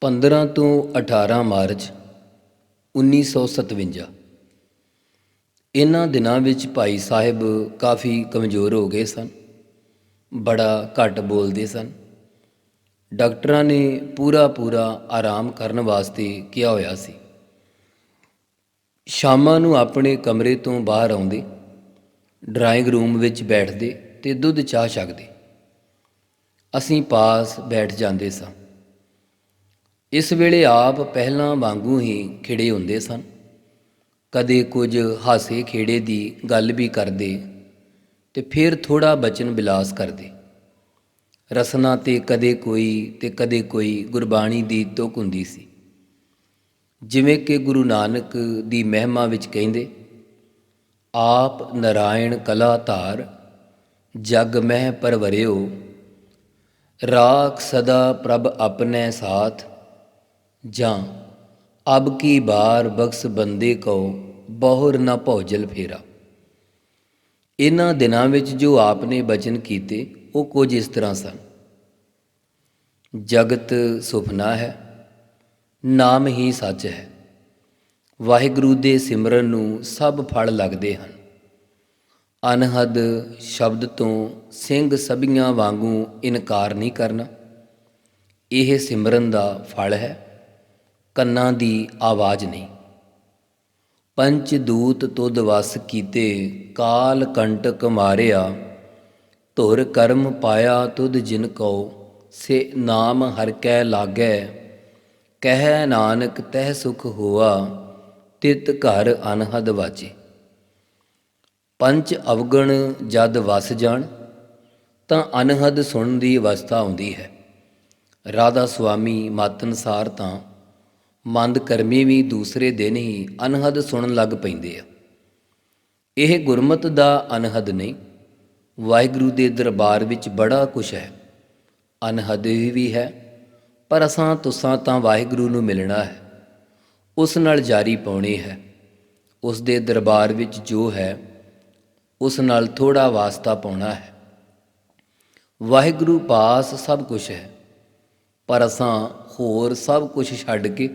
15 ਤੋਂ 18 ਮਾਰਚ 1957 ਇਹਨਾਂ ਦਿਨਾਂ ਵਿੱਚ ਭਾਈ ਸਾਹਿਬ ਕਾਫੀ ਕਮਜ਼ੋਰ ਹੋ ਗਏ ਸਨ, ਬੜਾ ਘੱਟ ਬੋਲਦੇ ਸਨ। ਡਾਕਟਰਾਂ ਨੇ ਪੂਰਾ ਪੂਰਾ ਆਰਾਮ ਕਰਨ ਵਾਸਤੇ ਕਿਹਾ ਹੋਇਆ ਸੀ। ਸ਼ਾਮਾਂ ਨੂੰ ਆਪਣੇ ਕਮਰੇ ਤੋਂ ਬਾਹਰ ਆਉਂਦੇ, ਡਰਾਇੰਗ ਰੂਮ ਵਿੱਚ ਬੈਠਦੇ ਤੇ ਦੁੱਧ ਚਾਹ ਛਕਦੇ। ਅਸੀਂ ਪਾਸ ਬੈਠ ਜਾਂਦੇ ਸਾਂ। ਇਸ ਵੇਲੇ ਆਪ ਪਹਿਲਾਂ ਵਾਂਗੂ ਹੀ ਖਿੜੇ ਹੁੰਦੇ ਸਨ। ਕਦੇ ਕੁਝ ਹਾਸੇ ਖੇੜੇ ਦੀ ਗੱਲ ਵੀ ਕਰਦੇ ਤੇ ਫਿਰ ਥੋੜਾ ਬਚਨ ਬਿਲਾਸ ਕਰਦੇ। ਰਸਨਾ ਤੇ ਕਦੇ ਕੋਈ ਤੇ ਕਦੇ ਕੋਈ ਗੁਰਬਾਣੀ ਦੀ ਤੁਕ ਹੁੰਦੀ ਸੀ। ਜਿਵੇਂ ਕਿ ਗੁਰੂ ਨਾਨਕ ਦੀ ਮਹਿਮਾ ਵਿੱਚ ਕਹਿੰਦੇ, ਆਪ ਨਰਾਇਣ ਕਲਾ ਧਾਰ ਜਗ ਮਹਿ ਪਰਵਰਿਓ, ਰਾਖ ਸਦਾ ਪ੍ਰਭ ਆਪਣੇ ਸਾਥ ਜਾਂ ਅਬ ਕੀ ਬਾਰ ਬਖਸ਼ ਬੰਦੇ ਕੋ ਬਹੁਰ ਨਾ ਭੌਜਲ ਫੇਰਾ। ਇਹਨਾਂ ਦਿਨਾਂ ਵਿੱਚ ਜੋ ਆਪਨੇ ਬਚਨ ਕੀਤੇ, ਉਹ ਕੁਝ ਇਸ ਤਰ੍ਹਾਂ ਸਨ। ਜਗਤ ਸੁਪਨਾ ਹੈ, ਨਾਮ ਹੀ ਸੱਚ ਹੈ। ਵਾਹਿਗੁਰੂ ਦੇ ਸਿਮਰਨ ਨੂੰ ਸਭ ਫਲ ਲੱਗਦੇ ਹਨ। ਅਨਹਦ ਸ਼ਬਦ ਤੋਂ ਸਿੰਘ ਸਭੀਆਂ ਵਾਂਗੂ ਇਨਕਾਰ ਨਹੀਂ ਕਰਨਾ, ਇਹ ਸਿਮਰਨ ਦਾ ਫਲ ਹੈ। ਕੰਨਾਂ ਦੀ ਆਵਾਜ਼ ਨਹੀਂ। ਪੰਚ ਦੂਤ ਤੁਧ ਵਸ ਕੀਤੇ, ਕਾਲ ਕੰਟਕ ਮਾਰਿਆ। ਧੁਰ ਕਰਮ ਪਾਇਆ ਤੁਧ ਜਿਨ ਕੋ ਸੇ ਨਾਮ ਹਰ ਕੈ ਲਾਗੈ। ਕਹਿ ਨਾਨਕ ਤਹਿ ਸੁਖ ਹੋਆ, ਤਿਤ ਘਰ ਅਨਹਦ ਵਾਜੇ ਪੰਜ ਅਵਗਣ ਜਦ ਵਸ ਜਾਣ, ਤਾਂ ਅਨਹਦ ਸੁਣਨ ਦੀ ਅਵਸਥਾ ਆਉਂਦੀ ਹੈ। ਰਾਧਾ ਸੁਆਮੀ ਮਤ ਅਨੁਸਾਰ ਤਾਂ ਮੰਦ ਕਰਮੀ ਵੀ ਦੂਸਰੇ ਦਿਨ ਹੀ ਅਨਹਦ ਸੁਣਨ ਲੱਗ ਪੈਂਦੇ ਆ। ਇਹ ਗੁਰਮਤ ਦਾ ਅਨਹਦ ਨਹੀਂ, ਵਾਹਿਗੁਰੂ ਦੇ ਦਰਬਾਰ ਵਿੱਚ ਬੜਾ ਕੁਛ ਹੈ। ਅਨਹਦ ਵੀ ਹੈ, ਪਰ ਅਸਾਂ ਤੁਸਾਂ ਤਾਂ ਵਾਹਿਗੁਰੂ ਨੂੰ ਮਿਲਣਾ ਹੈ। ਉਸ ਨਾਲ ਜਾਰੀ ਪਾਉਣੀ ਹੈ। ਉਸ ਦੇ ਦਰਬਾਰ ਵਿੱਚ ਜੋ ਹੈ, ਉਸ ਨਾਲ ਥੋੜਾ ਵਾਸਤਾ ਪਾਉਣਾ ਹੈ। ਵਾਹਿਗੁਰੂ ਪਾਸ ਸਭ ਕੁਝ ਹੈ, ਪਰ ਅਸਾਂ ਹੋਰ ਸਭ ਕੁਝ ਛੱਡ ਕੇ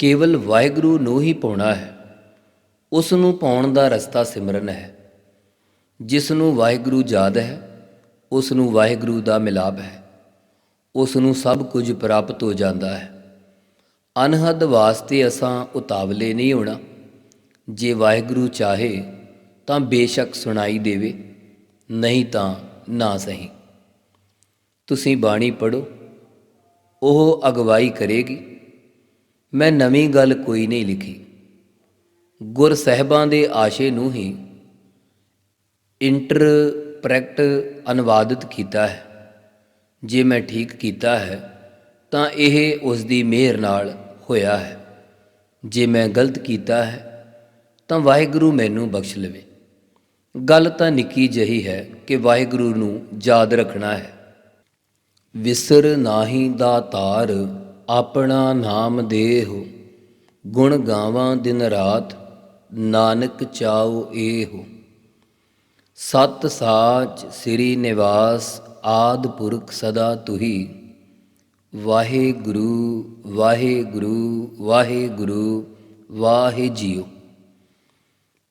ਕੇਵਲ ਵਾਹਿਗੁਰੂ ਨੂੰ ਹੀ ਪਾਉਣਾ ਹੈ। ਉਸ ਨੂੰ ਪਾਉਣ ਦਾ ਰਸਤਾ ਸਿਮਰਨ ਹੈ। ਜਿਸ ਨੂੰ ਵਾਹਿਗੁਰੂ ਯਾਦ ਹੈ ਉਸ ਨੂੰ ਵਾਹਿਗੁਰੂ ਦਾ ਮਿਲਾਪ ਹੈ। ਉਸ ਨੂੰ ਸਭ ਕੁਝ ਪ੍ਰਾਪਤ ਹੋ ਜਾਂਦਾ ਹੈ। ਅਨਹਦ ਵਾਸਤੇ ਅਸਾਂ ਉਤਾਵਲੇ ਨਹੀਂ ਹੋਣਾ। ਜੇ ਵਾਹਿਗੁਰੂ ਚਾਹੇ, ਤਾਂ ਬੇਸ਼ੱਕ ਸੁਣਾਈ ਦੇਵੇ, ਨਹੀਂ ਤਾਂ ਨਾ ਸਹੀ। ਤੁਸੀਂ ਬਾਣੀ ਪੜੋ ਉਹ ਅਗਵਾਈ ਕਰੇਗੀ। ਮੈਂ ਨਵੀਂ ਗੱਲ ਕੋਈ ਨਹੀਂ ਲਿਖੀ। ਗੁਰ ਸਹਿਬਾਂ ਦੇ ਆਸ਼ੇ ਨੂੰ ਹੀ ਇੰਟਰਪ੍ਰੈਕਟ ਅਨੁਵਾਦਿਤ ਕੀਤਾ ਹੈ। ਜੇ ਮੈਂ ਠੀਕ ਕੀਤਾ ਹੈ, ਤਾਂ ਇਹ ਉਸ ਦੀ ਮਿਹਰ ਨਾਲ ਹੋਇਆ ਹੈ। ਜੇ ਮੈਂ ਗਲਤ ਕੀਤਾ ਹੈ, ਤਾਂ ਵਾਹਿਗੁਰੂ ਮੈਨੂੰ ਬਖਸ਼ ਲਵੇ। ਗੱਲ ਤਾਂ ਨਿੱਕੀ ਜਹੀ ਹੈ ਕਿ ਵਾਹਿਗੁਰੂ ਨੂੰ ਯਾਦ ਰੱਖਣਾ ਹੈ। ਵਿਸਰ ਨਾਹੀ ਦਾ ਤਾਰ ਆਪਣਾ ਨਾਮ ਦੇਹੁ, ਗੁਣ ਗਾਵਾਂ ਦਿਨ ਰਾਤ, ਨਾਨਕ ਚਾਉ ਏਹੁ। ਸਤ ਸਾਚ ਸ੍ਰੀ ਨਿਵਾਸ, ਆਦ ਪੁਰਖ ਸਦਾ ਤੁਹੀ। ਵਾਹਿਗੁਰੂ ਵਾਹਿਗੁਰੂ ਵਾਹਿਗੁਰੂ, ਵਾਹਿ ਜੀਓ।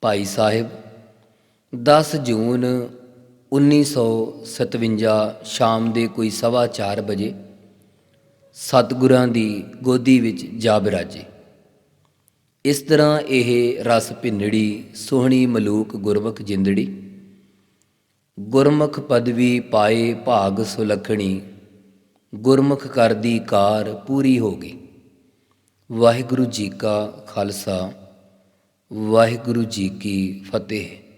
ਭਾਈ ਸਾਹਿਬ 10 ਜੂਨ 1957 ਸ਼ਾਮ ਦੇ ਕੋਈ ਸਵਾ ਚਾਰ ਵਜੇ ਸਤਿਗੁਰਾਂ ਦੀ ਗੋਦੀ ਵਿੱਚ ਜਾ ਬਿਰਾਜੇ। ਇਸ ਤਰ੍ਹਾਂ ਇਹ ਰਸ ਭਿੰਨੜੀ, ਸੋਹਣੀ ਮਲੂਕ ਗੁਰਮੁਖ ਜਿੰਦੜੀ। ਗੁਰਮੁਖ ਪਦਵੀ ਪਾਏ ਭਾਗ ਸੁਲਖਣੀ, ਗੁਰਮੁਖ ਕਰਦੀ ਕਾਰ ਪੂਰੀ ਹੋ ਗਈ। ਵਾਹਿਗੁਰੂ ਜੀ ਕਾ ਖਾਲਸਾ, ਵਾਹਿਗੁਰੂ ਜੀ ਕੀ ਫਤਿਹ।